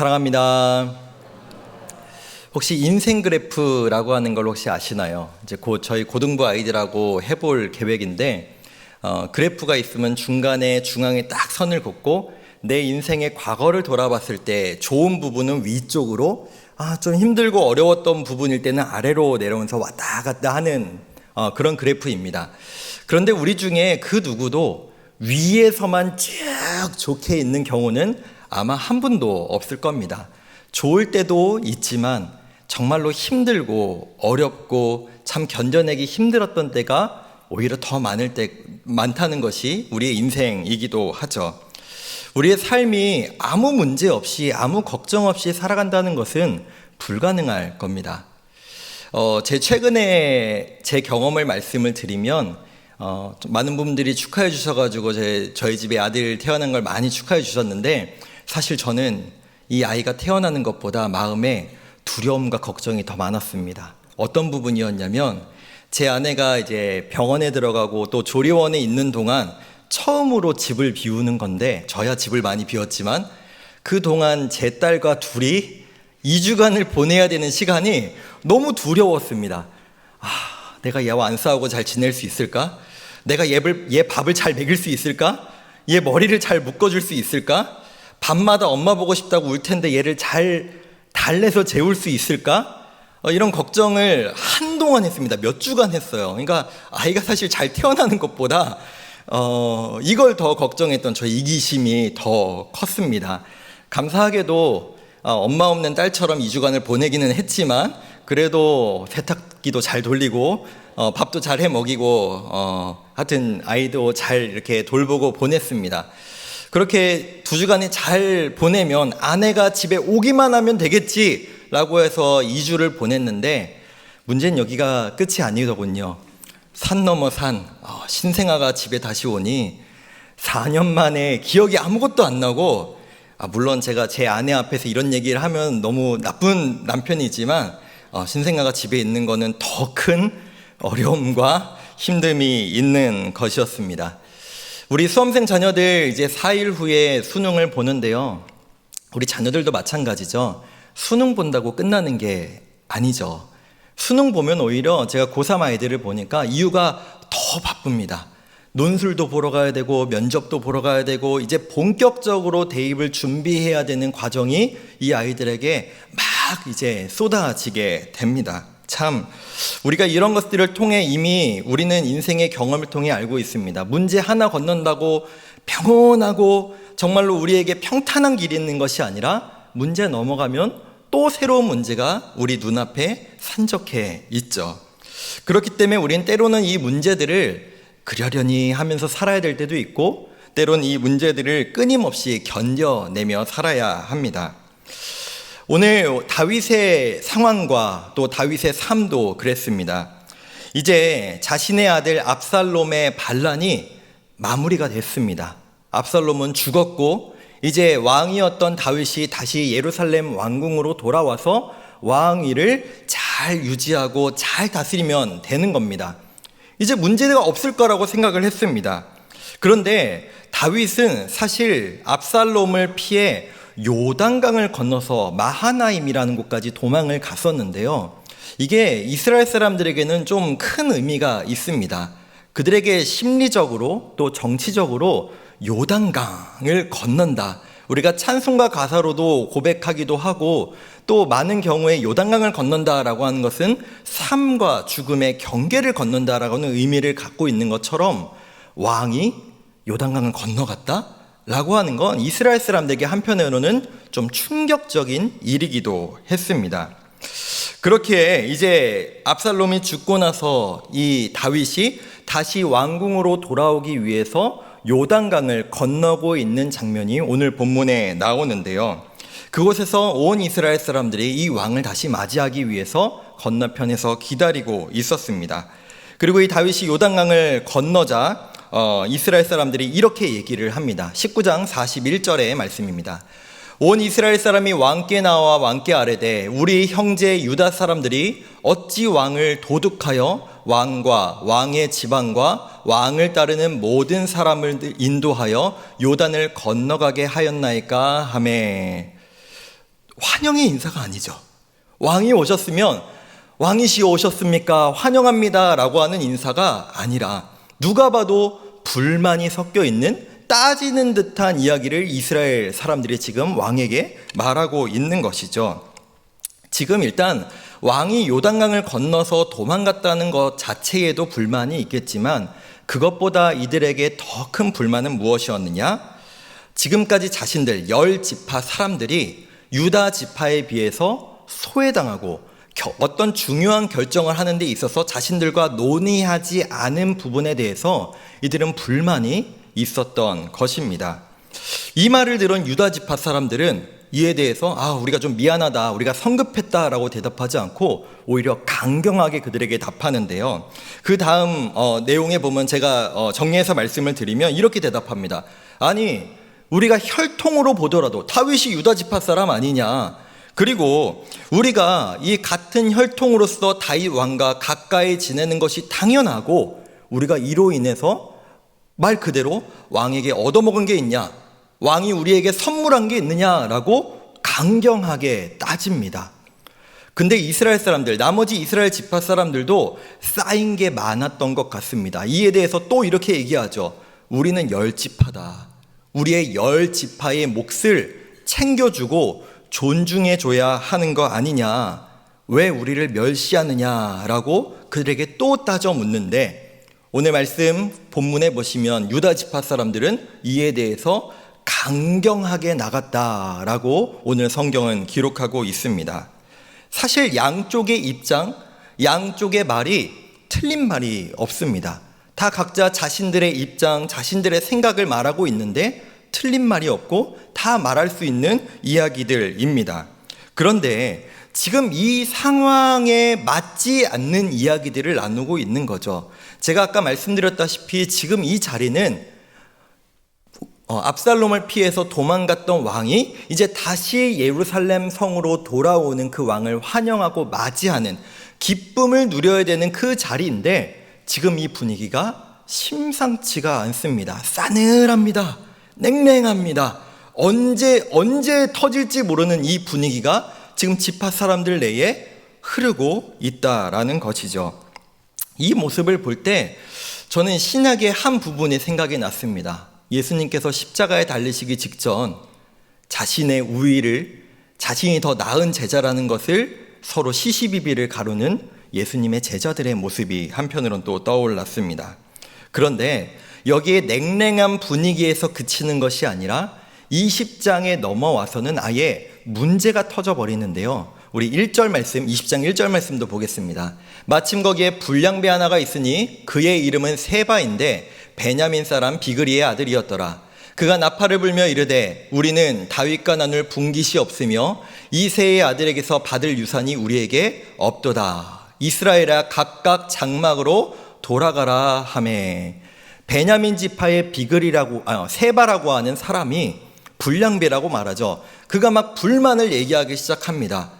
사랑합니다. 혹시 인생 그래프라고 하는 걸 혹시 아시나요? 이제 곧 저희 고등부 아이들하고 해볼 계획인데 어, 그래프가 있으면 중간에 중앙에 딱 선을 긋고 내 인생의 과거를 돌아봤을 때 좋은 부분은 위쪽으로 아, 좀 힘들고 어려웠던 부분일 때는 아래로 내려오면서 왔다 갔다 하는 어, 그런 그래프입니다. 그런데 우리 중에 그 누구도 위에서만 쭉 좋게 있는 경우는 아마 한 분도 없을 겁니다. 좋을 때도 있지만 정말로 힘들고 어렵고 참 견뎌내기 힘들었던 때가 오히려 더 많을 때 많다는 것이 우리의 인생이기도 하죠. 우리의 삶이 아무 문제 없이 아무 걱정 없이 살아간다는 것은 불가능할 겁니다. 어, 제 최근에 제 경험을 말씀을 드리면 어, 많은 분들이 축하해 주셔가지고 제, 저희 집에 아들 태어난 걸 많이 축하해 주셨는데 사실 저는 이 아이가 태어나는 것보다 마음에 두려움과 걱정이 더 많았습니다. 어떤 부분이었냐면 제 아내가 이제 병원에 들어가고 또 조리원에 있는 동안 처음으로 집을 비우는 건데 저야 집을 많이 비웠지만 그 동안 제 딸과 둘이 2주간을 보내야 되는 시간이 너무 두려웠습니다. 아, 내가 얘와 안 싸우고 잘 지낼 수 있을까? 내가 얘 밥을 잘 먹일 수 있을까? 얘 머리를 잘 묶어줄 수 있을까? 밤마다 엄마 보고 싶다고 울 텐데 얘를 잘 달래서 재울 수 있을까? 어, 이런 걱정을 한동안 했습니다. 몇 주간 했어요. 그러니까 아이가 사실 잘 태어나는 것보다 어, 이걸 더 걱정했던 저 이기심이 더 컸습니다. 감사하게도 어, 엄마 없는 딸처럼 2주간을 보내기는 했지만 그래도 세탁기도 잘 돌리고 어, 밥도 잘 해 먹이고 어, 하여튼 아이도 잘 이렇게 돌보고 보냈습니다. 그렇게 두 주간에 잘 보내면 아내가 집에 오기만 하면 되겠지라고 해서 2주를 보냈는데 문제는 여기가 끝이 아니더군요. 산 넘어 산 어, 신생아가 집에 다시 오니 4년 만에 기억이 아무것도 안 나고 아, 물론 제가 제 아내 앞에서 이런 얘기를 하면 너무 나쁜 남편이지만 어, 신생아가 집에 있는 거는 더 큰 어려움과 힘듦이 있는 것이었습니다. 우리 수험생 자녀들 이제 4일 후에 수능을 보는데요. 우리 자녀들도 마찬가지죠. 수능 본다고 끝나는 게 아니죠. 수능 보면 오히려 제가 고3 아이들을 보니까 이유가 더 바쁩니다. 논술도 보러 가야 되고 면접도 보러 가야 되고 이제 본격적으로 대입을 준비해야 되는 과정이 이 아이들에게 막 이제 쏟아지게 됩니다. 참 우리가 이런 것들을 통해 이미 우리는 인생의 경험을 통해 알고 있습니다. 문제 하나 건넌다고 평온하고 정말로 우리에게 평탄한 길이 있는 것이 아니라 문제 넘어가면 또 새로운 문제가 우리 눈앞에 산적해 있죠. 그렇기 때문에 우리는 때로는 이 문제들을 그러려니 하면서 살아야 될 때도 있고 때로는 이 문제들을 끊임없이 견뎌내며 살아야 합니다. 오늘 다윗의 상황과 또 다윗의 삶도 그랬습니다. 이제 자신의 아들 압살롬의 반란이 마무리가 됐습니다. 압살롬은 죽었고 이제 왕이었던 다윗이 다시 예루살렘 왕궁으로 돌아와서 왕위를 잘 유지하고 잘 다스리면 되는 겁니다. 이제 문제가 없을 거라고 생각을 했습니다. 그런데 다윗은 사실 압살롬을 피해 요단강을 건너서 마하나임이라는 곳까지 도망을 갔었는데요. 이게 이스라엘 사람들에게는 좀 큰 의미가 있습니다. 그들에게 심리적으로 또 정치적으로 요단강을 건넌다. 우리가 찬송가 가사로도 고백하기도 하고 또 많은 경우에 요단강을 건넌다라고 하는 것은 삶과 죽음의 경계를 건넌다라고는 의미를 갖고 있는 것처럼 왕이 요단강을 건너갔다? 라고 하는 건 이스라엘 사람들에게 한편으로는 좀 충격적인 일이기도 했습니다. 그렇게 이제 압살롬이 죽고 나서 이 다윗이 다시 왕궁으로 돌아오기 위해서 요단강을 건너고 있는 장면이 오늘 본문에 나오는데요. 그곳에서 온 이스라엘 사람들이 이 왕을 다시 맞이하기 위해서 건너편에서 기다리고 있었습니다. 그리고 이 다윗이 요단강을 건너자 어, 이스라엘 사람들이 이렇게 얘기를 합니다. 19장 41절의 말씀입니다. 온 이스라엘 사람이 왕께 나와 왕께 아뢰되 우리 형제 유다 사람들이 어찌 왕을 도둑하여 왕과 왕의 지방과 왕을 따르는 모든 사람을 인도하여 요단을 건너가게 하였나이까 하매 환영의 인사가 아니죠. 왕이 오셨으면 왕이시여 오셨습니까? 환영합니다. 라고 하는 인사가 아니라 누가 봐도 불만이 섞여 있는 따지는 듯한 이야기를 이스라엘 사람들이 지금 왕에게 말하고 있는 것이죠. 지금 일단 왕이 요단강을 건너서 도망갔다는 것 자체에도 불만이 있겠지만 그것보다 이들에게 더 큰 불만은 무엇이었느냐? 지금까지 자신들 열 지파 사람들이 유다 지파에 비해서 소외당하고 어떤 중요한 결정을 하는 데 있어서 자신들과 논의하지 않은 부분에 대해서 이들은 불만이 있었던 것입니다. 이 말을 들은 유다 지파 사람들은 이에 대해서 아 우리가 좀 미안하다 우리가 성급했다라고 대답하지 않고 오히려 강경하게 그들에게 답하는데요. 그 다음 어, 내용에 보면 제가 어, 정리해서 말씀을 드리면 이렇게 대답합니다. 아니 우리가 혈통으로 보더라도 다윗이 유다 지파 사람 아니냐? 그리고 우리가 이 같은 혈통으로서 다윗 왕과 가까이 지내는 것이 당연하고 우리가 이로 인해서 말 그대로 왕에게 얻어먹은 게 있냐? 왕이 우리에게 선물한 게 있느냐라고 강경하게 따집니다. 근데 이스라엘 사람들, 나머지 이스라엘 지파 사람들도 쌓인 게 많았던 것 같습니다. 이에 대해서 또 이렇게 얘기하죠. 우리는 열 지파다. 우리의 열 지파의 몫을 챙겨주고 존중해 줘야 하는 거 아니냐. 왜 우리를 멸시하느냐라고 그들에게 또 따져 묻는데 오늘 말씀 본문에 보시면 유다 지파 사람들은 이에 대해서 강경하게 나갔다라고 오늘 성경은 기록하고 있습니다. 사실 양쪽의 입장, 양쪽의 말이 틀린 말이 없습니다. 다 각자 자신들의 입장, 자신들의 생각을 말하고 있는데 틀린 말이 없고 다 말할 수 있는 이야기들입니다. 그런데 지금 이 상황에 맞지 않는 이야기들을 나누고 있는 거죠. 제가 아까 말씀드렸다시피 지금 이 자리는 어, 압살롬을 피해서 도망갔던 왕이 이제 다시 예루살렘 성으로 돌아오는 그 왕을 환영하고 맞이하는 기쁨을 누려야 되는 그 자리인데 지금 이 분위기가 심상치가 않습니다. 싸늘합니다. 냉랭합니다. 언제 언제 터질지 모르는 이 분위기가 지금 지파 사람들 내에 흐르고 있다라는 것이죠. 이 모습을 볼 때 저는 신약의 한 부분이 생각이 났습니다. 예수님께서 십자가에 달리시기 직전 자신의 우위를 자신이 더 나은 제자라는 것을 서로 시시비비를 가르는 예수님의 제자들의 모습이 한편으론 또 떠올랐습니다. 그런데 여기에 냉랭한 분위기에서 그치는 것이 아니라 20장에 넘어와서는 아예 문제가 터져버리는데요. 우리 1절 말씀, 20장 1절 말씀도 보겠습니다. 마침 거기에 불량배 하나가 있으니 그의 이름은 세바인데 베냐민 사람 비그리의 아들이었더라. 그가 나팔을 불며 이르되 우리는 다윗과 나눌 분깃이 없으며 이세의 아들에게서 받을 유산이 우리에게 없도다. 이스라엘아 각각 장막으로 돌아가라 하매 베냐민 지파의 비글이라고 아, 세바라고 하는 사람이 불량배라고 말하죠. 그가 막 불만을 얘기하기 시작합니다.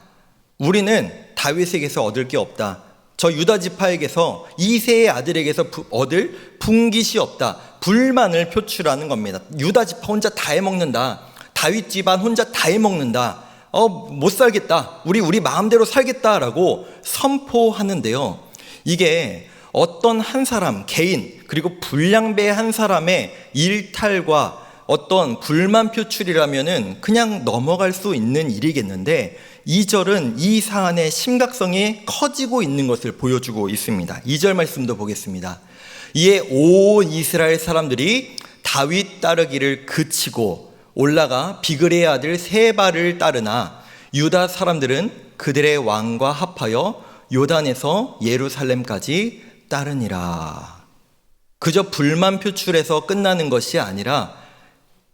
우리는 다윗에게서 얻을 게 없다. 저 유다 지파에게서 이세의 아들에게서 얻을 분깃이 없다. 불만을 표출하는 겁니다. 유다 지파 혼자 다 해먹는다. 다윗 집안 혼자 다 해먹는다. 어, 못 살겠다. 우리, 우리 마음대로 살겠다라고 선포하는데요. 이게 어떤 한 사람, 개인, 그리고 불량배 한 사람의 일탈과 어떤 불만 표출이라면은 그냥 넘어갈 수 있는 일이겠는데 2절은 이 사안의 심각성이 커지고 있는 것을 보여주고 있습니다. 2절 말씀도 보겠습니다. 이에 온 이스라엘 사람들이 다윗 따르기를 그치고 올라가 비그레의 아들 세바를 따르나 유다 사람들은 그들의 왕과 합하여 요단에서 예루살렘까지 따르니라. 그저 불만 표출해서 끝나는 것이 아니라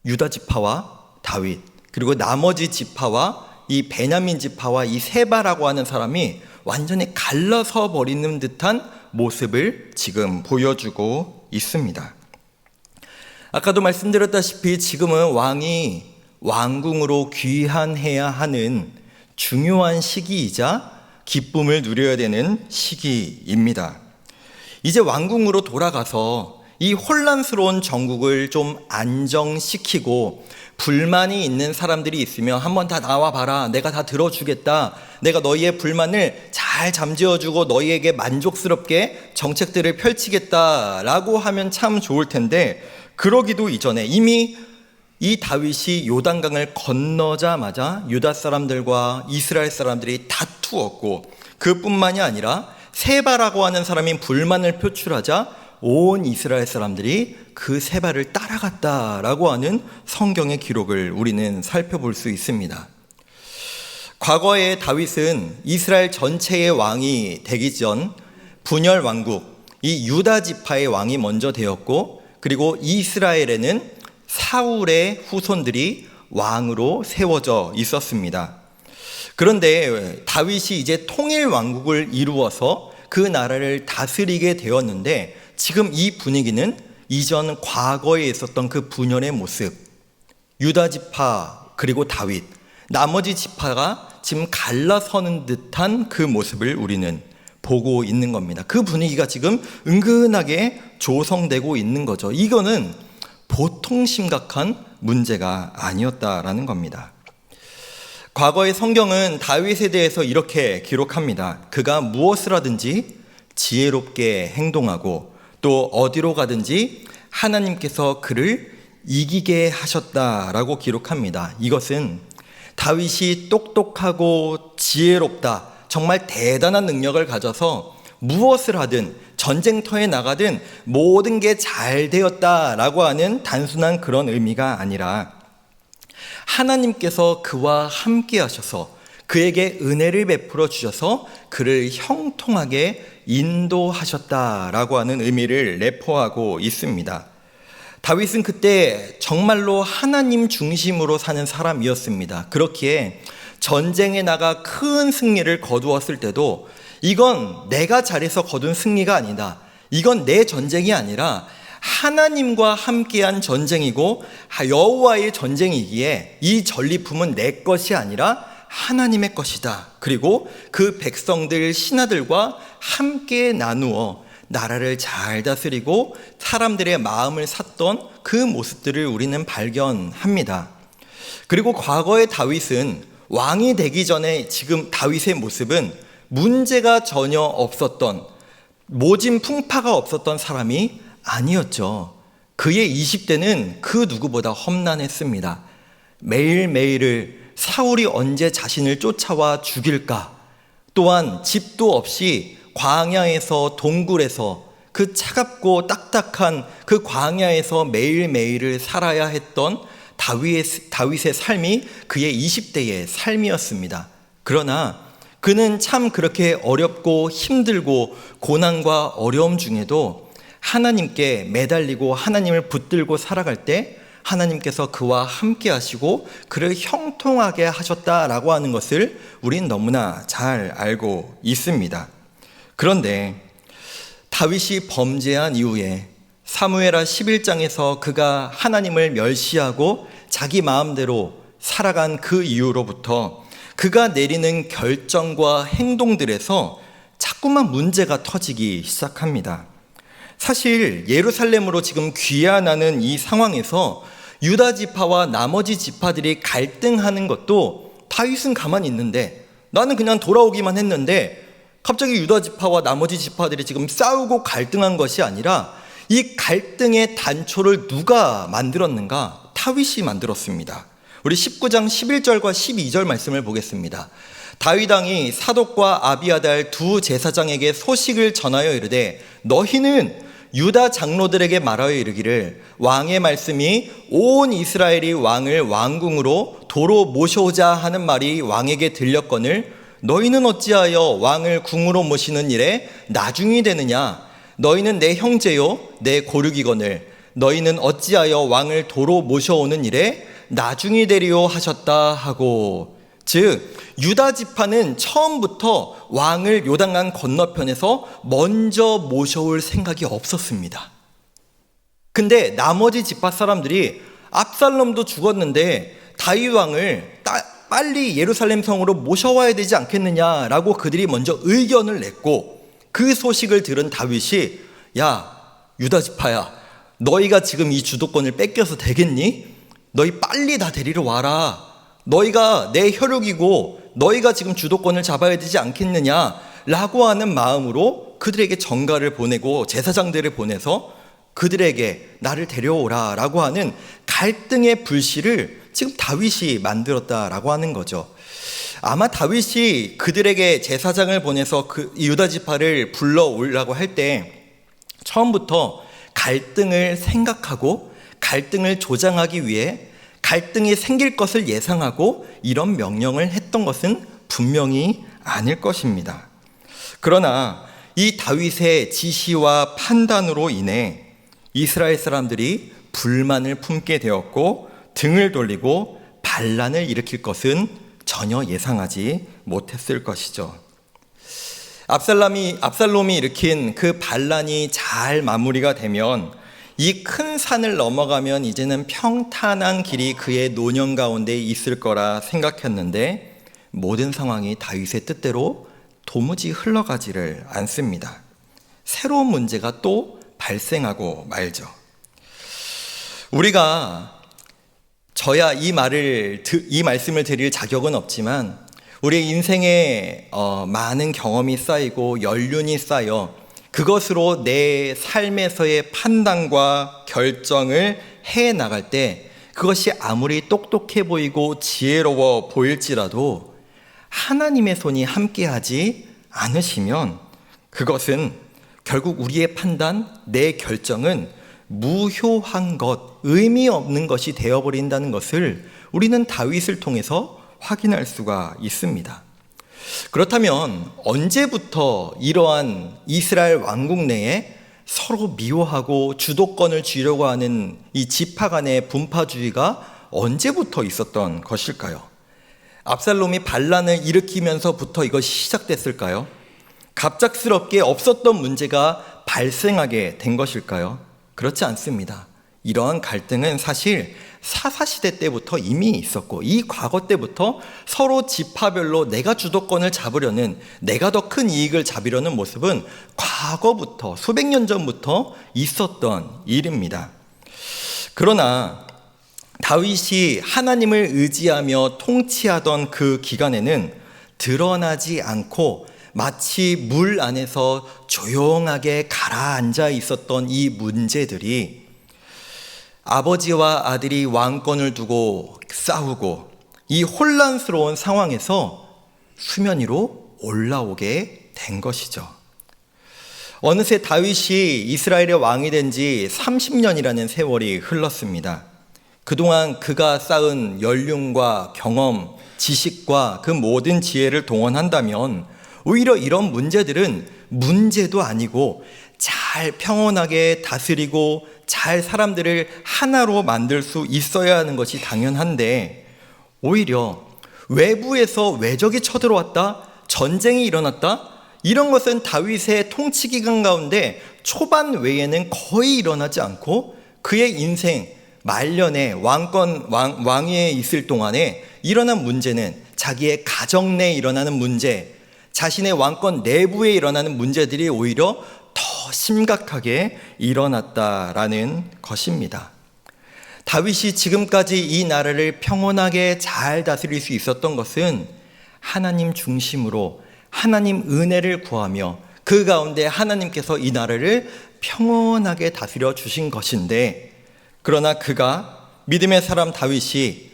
유다 지파와 다윗 그리고 나머지 지파와 이 베냐민 지파와 이 세바라고 하는 사람이 완전히 갈라서 버리는 듯한 모습을 지금 보여주고 있습니다. 아까도 말씀드렸다시피 지금은 왕이 왕궁으로 귀환해야 하는 중요한 시기이자 기쁨을 누려야 되는 시기입니다. 이제 왕궁으로 돌아가서 이 혼란스러운 전국을 좀 안정시키고 불만이 있는 사람들이 있으면 한번 다 나와 봐라. 내가 다 들어주겠다. 내가 너희의 불만을 잘 잠재워주고 너희에게 만족스럽게 정책들을 펼치겠다라고 하면 참 좋을 텐데 그러기도 이전에 이미 이 다윗이 요단강을 건너자마자 유다 사람들과 이스라엘 사람들이 다투었고 그뿐만이 아니라 세바라고 하는 사람이 불만을 표출하자 온 이스라엘 사람들이 그 세바를 따라갔다라고 하는 성경의 기록을 우리는 살펴볼 수 있습니다. 과거에 다윗은 이스라엘 전체의 왕이 되기 전 분열 왕국, 이 유다 지파의 왕이 먼저 되었고, 그리고 이스라엘에는 사울의 후손들이 왕으로 세워져 있었습니다. 그런데 다윗이 이제 통일 왕국을 이루어서 그 나라를 다스리게 되었는데 지금 이 분위기는 이전 과거에 있었던 그 분열의 모습, 유다 지파 그리고 다윗, 나머지 지파가 지금 갈라서는 듯한 그 모습을 우리는 보고 있는 겁니다. 그 분위기가 지금 은근하게 조성되고 있는 거죠. 이거는 보통 심각한 문제가 아니었다라는 겁니다. 과거의 성경은 다윗에 대해서 이렇게 기록합니다. 그가 무엇을 하든지 지혜롭게 행동하고 또 어디로 가든지 하나님께서 그를 이기게 하셨다라고 기록합니다. 이것은 다윗이 똑똑하고 지혜롭다, 정말 대단한 능력을 가져서 무엇을 하든 전쟁터에 나가든 모든 게 잘 되었다라고 하는 단순한 그런 의미가 아니라 하나님께서 그와 함께 하셔서 그에게 은혜를 베풀어 주셔서 그를 형통하게 인도하셨다라고 하는 의미를 내포하고 있습니다. 다윗은 그때 정말로 하나님 중심으로 사는 사람이었습니다. 그렇기에 전쟁에 나가 큰 승리를 거두었을 때도 이건 내가 잘해서 거둔 승리가 아니다. 이건 내 전쟁이 아니라 하나님과 함께한 전쟁이고 여호와의 전쟁이기에 이 전리품은 내 것이 아니라 하나님의 것이다. 그리고 그 백성들 신하들과 함께 나누어 나라를 잘 다스리고 사람들의 마음을 샀던 그 모습들을 우리는 발견합니다. 그리고 과거의 다윗은 왕이 되기 전에 지금 다윗의 모습은 문제가 전혀 없었던 모진 풍파가 없었던 사람이 아니었죠. 그의 20대는 그 누구보다 험난했습니다. 매일매일을 사울이 언제 자신을 쫓아와 죽일까? 또한 집도 없이 광야에서 동굴에서 그 차갑고 딱딱한 그 광야에서 매일매일을 살아야 했던 다윗의, 다윗의 삶이 그의 20대의 삶이었습니다. 그러나 그는 참 그렇게 어렵고 힘들고 고난과 어려움 중에도 하나님께 매달리고 하나님을 붙들고 살아갈 때 하나님께서 그와 함께 하시고 그를 형통하게 하셨다라고 하는 것을 우린 너무나 잘 알고 있습니다. 그런데 다윗이 범죄한 이후에 사무엘하 11장에서 그가 하나님을 멸시하고 자기 마음대로 살아간 그 이후로부터 그가 내리는 결정과 행동들에서 자꾸만 문제가 터지기 시작합니다. 사실 예루살렘으로 지금 귀환하는 이 상황에서 유다 지파와 나머지 지파들이 갈등하는 것도 다윗은 가만히 있는데 나는 그냥 돌아오기만 했는데 갑자기 유다 지파와 나머지 지파들이 지금 싸우고 갈등한 것이 아니라 이 갈등의 단초를 누가 만들었는가? 다윗이 만들었습니다. 우리 19장 11절과 12절 말씀을 보겠습니다. 다윗 왕이 사독과 아비아달 두 제사장에게 소식을 전하여 이르되 너희는 유다 장로들에게 말하여 이르기를 왕의 말씀이 온 이스라엘이 왕을 왕궁으로 도로 모셔오자 하는 말이 왕에게 들렸거늘 너희는 어찌하여 왕을 궁으로 모시는 일에 나중이 되느냐? 너희는 내 형제요 내 고륙이거늘 너희는 어찌하여 왕을 도로 모셔오는 일에 나중이 되리요 하셨다 하고 즉 유다 지파는 처음부터 왕을 요단강 건너편에서 먼저 모셔올 생각이 없었습니다. 근데 나머지 지파 사람들이 압살롬도 죽었는데 다윗 왕을 빨리 예루살렘 성으로 모셔와야 되지 않겠느냐라고 그들이 먼저 의견을 냈고 그 소식을 들은 다윗이 야 유다 지파야 너희가 지금 이 주도권을 뺏겨서 되겠니? 너희 빨리 다 데리러 와라. 너희가 내 혈육이고 너희가 지금 주도권을 잡아야 되지 않겠느냐? 라고 하는 마음으로 그들에게 전가를 보내고 제사장들을 보내서 그들에게 나를 데려오라 라고 하는 갈등의 불씨를 지금 다윗이 만들었다라고 하는 거죠. 아마 다윗이 그들에게 제사장을 보내서 그 유다 지파를 불러오려고 할 때 처음부터 갈등을 생각하고 갈등을 조장하기 위해 갈등이 생길 것을 예상하고 이런 명령을 했던 것은 분명히 아닐 것입니다. 그러나 이 다윗의 지시와 판단으로 인해 이스라엘 사람들이 불만을 품게 되었고 등을 돌리고 반란을 일으킬 것은 전혀 예상하지 못했을 것이죠. 압살롬이 압살롬이 일으킨 그 반란이 잘 마무리가 되면 이 큰 산을 넘어가면 이제는 평탄한 길이 그의 노년 가운데 있을 거라 생각했는데 모든 상황이 다윗의 뜻대로 도무지 흘러가지를 않습니다. 새로운 문제가 또 발생하고 말죠. 우리가 저야 이 말을 이 말씀을 드릴 자격은 없지만 우리 인생에 어, 많은 경험이 쌓이고 연륜이 쌓여 그것으로 내 삶에서의 판단과 결정을 해 나갈 때 그것이 아무리 똑똑해 보이고 지혜로워 보일지라도 하나님의 손이 함께하지 않으시면 그것은 결국 우리의 판단, 내 결정은 무효한 것, 의미 없는 것이 되어버린다는 것을 우리는 다윗을 통해서 확인할 수가 있습니다. 그렇다면 언제부터 이러한 이스라엘 왕국 내에 서로 미워하고 주도권을 쥐려고 하는 이 지파 간의 분파주의가 언제부터 있었던 것일까요? 압살롬이 반란을 일으키면서부터 이것이 시작됐을까요? 갑작스럽게 없었던 문제가 발생하게 된 것일까요? 그렇지 않습니다. 이러한 갈등은 사실 사사시대 때부터 이미 있었고 이 과거 때부터 서로 지파별로 내가 주도권을 잡으려는 내가 더 큰 이익을 잡으려는 모습은 과거부터 수백 년 전부터 있었던 일입니다. 그러나 다윗이 하나님을 의지하며 통치하던 그 기간에는 드러나지 않고 마치 물 안에서 조용하게 가라앉아 있었던 이 문제들이 아버지와 아들이 왕권을 두고 싸우고 이 혼란스러운 상황에서 수면 위로 올라오게 된 것이죠. 어느새 다윗이 이스라엘의 왕이 된 지 30년이라는 세월이 흘렀습니다. 그동안 그가 쌓은 연륜과 경험, 지식과 그 모든 지혜를 동원한다면 오히려 이런 문제들은 문제도 아니고 잘 평온하게 다스리고 잘 사람들을 하나로 만들 수 있어야 하는 것이 당연한데 오히려 외부에서 외적이 쳐들어왔다, 전쟁이 일어났다, 이런 것은 다윗의 통치 기간 가운데 초반 외에는 거의 일어나지 않고 그의 인생 말년에 왕권 왕, 왕위에 있을 동안에 일어난 문제는 자기의 가정 내에 일어나는 문제, 자신의 왕권 내부에 일어나는 문제들이 오히려 더 심각하게 일어났다라는 것입니다. 다윗이 지금까지 이 나라를 평온하게 잘 다스릴 수 있었던 것은 하나님 중심으로 하나님 은혜를 구하며 그 가운데 하나님께서 이 나라를 평온하게 다스려 주신 것인데 그러나 그가 믿음의 사람 다윗이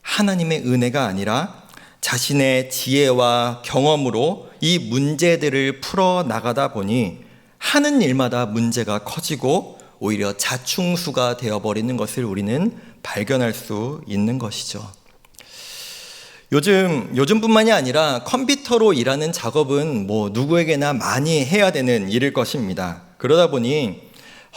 하나님의 은혜가 아니라 자신의 지혜와 경험으로 이 문제들을 풀어 나가다 보니 하는 일마다 문제가 커지고 오히려 자충수가 되어버리는 것을 우리는 발견할 수 있는 것이죠. 요즘, 요즘뿐만이 아니라 컴퓨터로 일하는 작업은 뭐 누구에게나 많이 해야 되는 일일 것입니다. 그러다 보니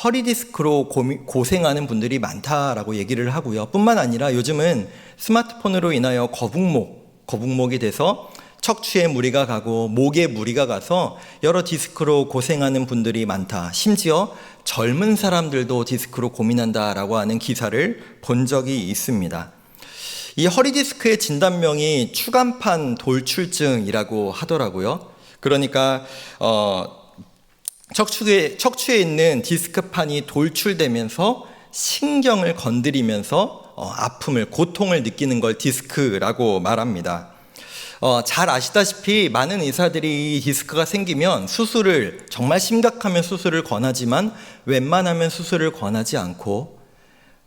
허리 디스크로 고생하는 분들이 많다라고 얘기를 하고요. 뿐만 아니라 요즘은 스마트폰으로 인하여 거북목, 거북목이 돼서 척추에 무리가 가고 목에 무리가 가서 여러 디스크로 고생하는 분들이 많다. 심지어 젊은 사람들도 디스크로 고민한다라고 하는 기사를 본 적이 있습니다. 이 허리 디스크의 진단명이 추간판 돌출증이라고 하더라고요. 그러니까 어 척추에, 척추에 있는 디스크판이 돌출되면서 신경을 건드리면서 어, 아픔을, 고통을 느끼는 걸 디스크라고 말합니다. 어, 잘 아시다시피 많은 의사들이 이 디스크가 생기면 수술을, 정말 심각하면 수술을 권하지만 웬만하면 수술을 권하지 않고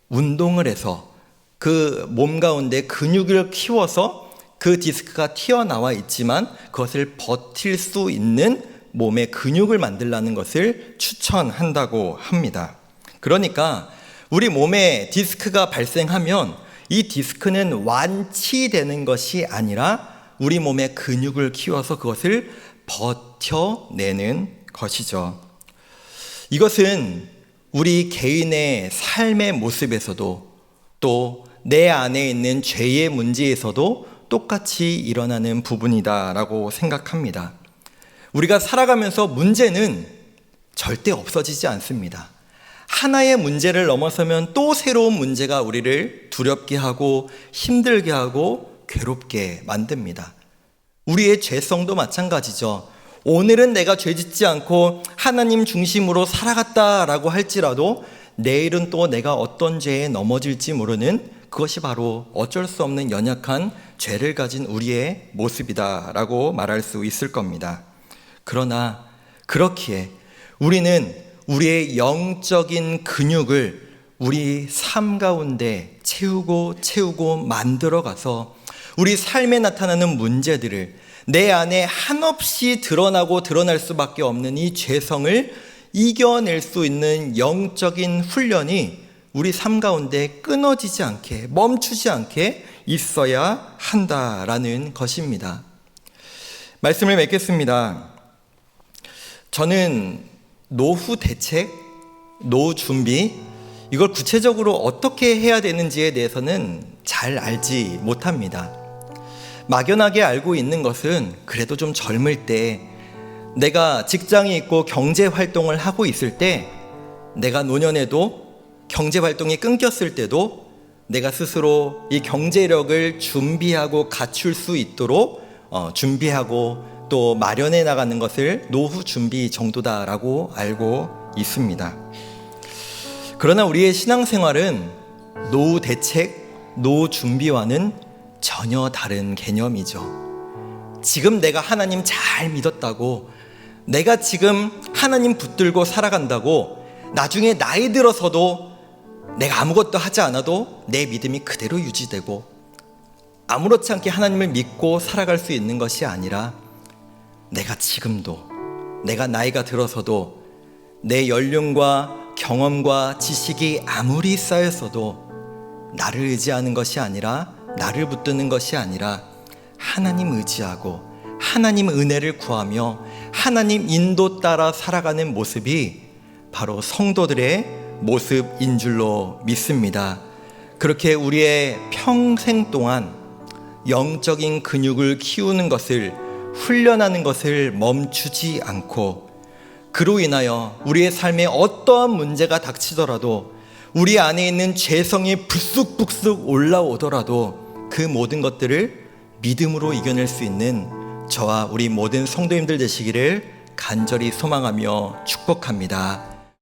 운동을 해서 그 몸 가운데 근육을 키워서 그 디스크가 튀어나와 있지만 그것을 버틸 수 있는 몸의 근육을 만들라는 것을 추천한다고 합니다. 그러니까 우리 몸에 디스크가 발생하면 이 디스크는 완치되는 것이 아니라 우리 몸의 근육을 키워서 그것을 버텨내는 것이죠. 이것은 우리 개인의 삶의 모습에서도 또 내 안에 있는 죄의 문제에서도 똑같이 일어나는 부분이다라고 생각합니다. 우리가 살아가면서 문제는 절대 없어지지 않습니다. 하나의 문제를 넘어서면 또 새로운 문제가 우리를 두렵게 하고 힘들게 하고 괴롭게 만듭니다. 우리의 죄성도 마찬가지죠. 오늘은 내가 죄 짓지 않고 하나님 중심으로 살아갔다라고 할지라도 내일은 또 내가 어떤 죄에 넘어질지 모르는 그것이 바로 어쩔 수 없는 연약한 죄를 가진 우리의 모습이다라고 말할 수 있을 겁니다. 그러나 그렇기에 우리는 우리의 영적인 근육을 우리 삶 가운데 채우고 채우고 만들어 가서 우리 삶에 나타나는 문제들을 내 안에 한없이 드러나고 드러날 수밖에 없는 이 죄성을 이겨낼 수 있는 영적인 훈련이 우리 삶 가운데 끊어지지 않게 멈추지 않게 있어야 한다라는 것입니다. 말씀을 맺겠습니다. 저는 노후 대책, 노후 준비, 이걸 구체적으로 어떻게 해야 되는지에 대해서는 잘 알지 못합니다. 막연하게 알고 있는 것은 그래도 좀 젊을 때 내가 직장이 있고 경제 활동을 하고 있을 때 내가 노년에도 경제 활동이 끊겼을 때도 내가 스스로 이 경제력을 준비하고 갖출 수 있도록 어, 준비하고 또 마련해 나가는 것을 노후 준비 정도다라고 알고 있습니다. 그러나 우리의 신앙생활은 노후 대책, 노후 준비와는 전혀 다른 개념이죠. 지금 내가 하나님 잘 믿었다고, 내가 지금 하나님 붙들고 살아간다고, 나중에 나이 들어서도 내가 아무것도 하지 않아도 내 믿음이 그대로 유지되고, 아무렇지 않게 하나님을 믿고 살아갈 수 있는 것이 아니라, 내가 지금도 내가 나이가 들어서도 내 연륜과 경험과 지식이 아무리 쌓였어도 나를 의지하는 것이 아니라 나를 붙드는 것이 아니라 하나님 의지하고 하나님 은혜를 구하며 하나님 인도 따라 살아가는 모습이 바로 성도들의 모습인 줄로 믿습니다. 그렇게 우리의 평생 동안 영적인 근육을 키우는 것을 훈련하는 것을 멈추지 않고 그로 인하여 우리의 삶에 어떠한 문제가 닥치더라도 우리 안에 있는 죄성이 불쑥불쑥 올라오더라도 그 모든 것들을 믿음으로 이겨낼 수 있는 저와 우리 모든 성도님들 되시기를 간절히 소망하며 축복합니다.